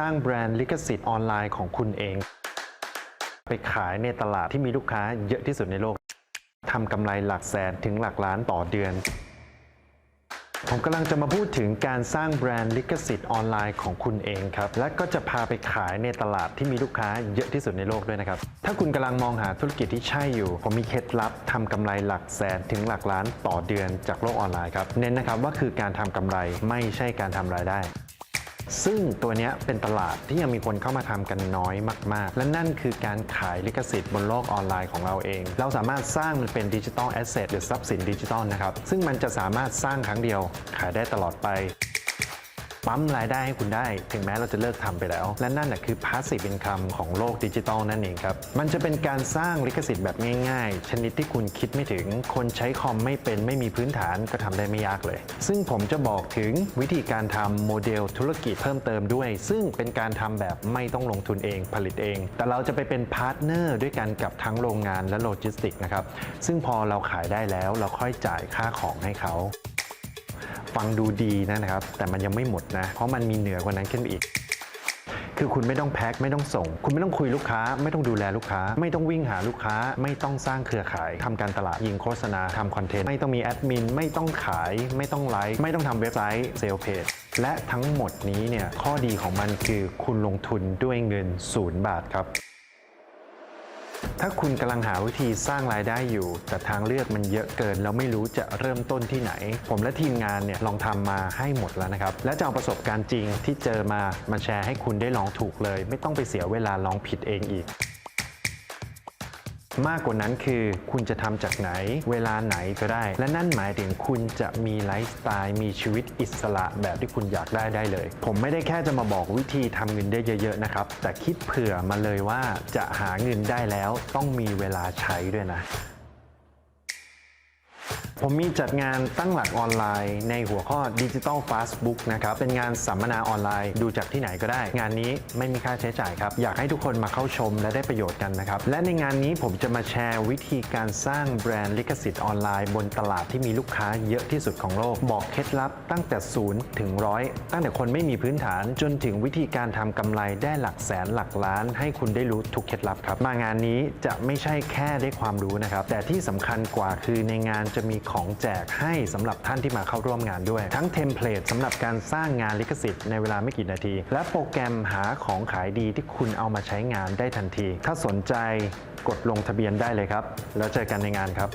สร้างแบรนด์ลิขสิทธิ์ออนไลน์ของคุณเอง ไปขายในตลาดที่มีลูกค้าเยอะที่สุดในโลกทำกำไรหลักแสนถึงหลักล้านต่อเดือน ผมกำลังจะมาพูดถึงการสร้างแบรนด์ลิขสิทธิ์ออนไลน์ของคุณเองครับ และก็จะพาไปขายในตลาดที่มีลูกค้าเยอะที่สุดในโลกด้วยนะครับ ถ้าคุณกำลังมองหาธุรกิจที่ใช่อยู่ ผมมีเคล็ดลับทำกำไรหลักแสนถึงหลักล้านต่อเดือนจากโลกออนไลน์ครับ เน้นนะครับว่าคือการทำกำไรไม่ใช่การทำรายได้ ซึ่งตัวนี้เป็นตลาดที่ยังมีคนเข้ามาทำกันน้อยมาก ๆ และนั่นคือการขายลิขสิทธิ์บนโลกออนไลน์ของเราเอง เราสามารถสร้างมันเป็นดิจิตอลแอสเซทหรือทรัพย์สินดิจิทัลนะครับ ซึ่งมันจะสามารถสร้างครั้งเดียวขายได้ตลอดไป ปั๊มรายได้ให้คุณได้ ถึงแม้เราจะเลิกทำไปแล้ว และนั่นแหะคือ passive income ของโลกดิจิทัลนั่นเองครับ มันจะเป็นการสร้างลิขสิทธิ์แบบง่ายๆ ชนิดที่คุณคิดไม่ถึง คนใช้คอมไม่เป็นไม่มีพื้นฐานก็ทำได้ไม่ยากเลย ซึ่งผมจะบอกถึงวิธีการทำโมเดลธุรกิจเพิ่มเติมด้วย ซึ่งเป็นการทำแบบไม่ต้องลงทุนเองผลิตเอง แต่เราจะไปเป็นพาร์ทเนอร์ด้วยกันกับทั้งโรงงานและโลจิสติกนะครับซึ่งพอเราขายได้แล้วเราค่อยจ่ายค่าของให้เขา ฟังดูดีนะครับ แต่มันยังไม่หมดนะ เพราะมันมีเหนือกว่านั้นขึ้นไปอีก คือคุณไม่ต้องแพ็คไม่ต้องส่ง คุณไม่ต้องคุยลูกค้า ไม่ต้องดูแลลูกค้า ไม่ต้องวิ่งหาลูกค้า ไม่ต้องสร้างเครือข่ายทำการตลาดยิงโฆษณาทำคอนเทนต์ไม่ต้องมีแอดมินไม่ต้องขาย ไม่ต้องไลฟ์ไม่ต้องทำเว็บไซต์เซลเพจและทั้งหมดนี้เนี่ยข้อดีของมันคือคุณลงทุนด้วยเงินศูนย์บาทครับ ถ้าคุณกำลังหาวิธีสร้างรายได้อยู่ แต่ทางเลือกมันเยอะเกิน แล้วไม่รู้จะเริ่มต้นที่ไหน ผมและทีมงานเนี่ยลองทำมาให้หมดแล้วนะครับ และจะเอาประสบการณ์จริงที่เจอมามาแชร์ให้คุณได้ลองถูกเลย ไม่ต้องไปเสียเวลาลองผิดเองอีก มากกว่านั้นคือคุณจะทำจากไหน เวลาไหนก็ได้ และนั่นหมายถึงคุณจะมีไลฟ์สไตล์ มีชีวิตอิสระแบบที่คุณอยากได้ได้เลย ผมไม่ได้แค่จะมาบอกวิธีทำเงินได้เยอะๆนะครับ แต่คิดเผื่อมาเลยว่าจะหาเงินได้แล้วต้องมีเวลาใช้ด้วยนะ ผมมีจัดงานตั้งหลักออนไลน์ ในหัวข้อ Digital Fast Book นะครับเป็นงานสัมมนาออนไลน์ดูจากที่ไหนก็ได้ งานนี้ไม่มีค่าใช้จ่ายครับ อยากให้ทุกคนมาเข้าชมและได้ประโยชน์กันนะครับ และในงานนี้ผมจะมาแชร์วิธีการสร้างแบรนด์ลิขสิทธิ์ออนไลน์ บนตลาดที่มีลูกค้าเยอะที่สุดของโลก บอกเคล็ดลับตั้งแต่ศูนย์ถึงร้อยตั้งแต่คนไม่มีพื้นฐานจนถึงวิธีการทำกำไรได้หลักแสนหลักล้าน ให้คุณได้รู้ทุกเคล็ดลับครับ มางานนี้จะไม่ใช่แค่ได้ความรู้นะครับแต่ที่สำคัญกว่าคือในงานจะมีของแจกให้สำหรับท่านที่มาเข้าร่วมงานด้วย ทั้งเทมเพลตสำหรับการสร้างงานลิขสิทธิ์ในเวลาไม่กี่นาที และโปรแกรมหาของขายดีที่คุณเอามาใช้งานได้ทันที ถ้าสนใจกดลงทะเบียนได้เลยครับ แล้วเจอกันในงานครับ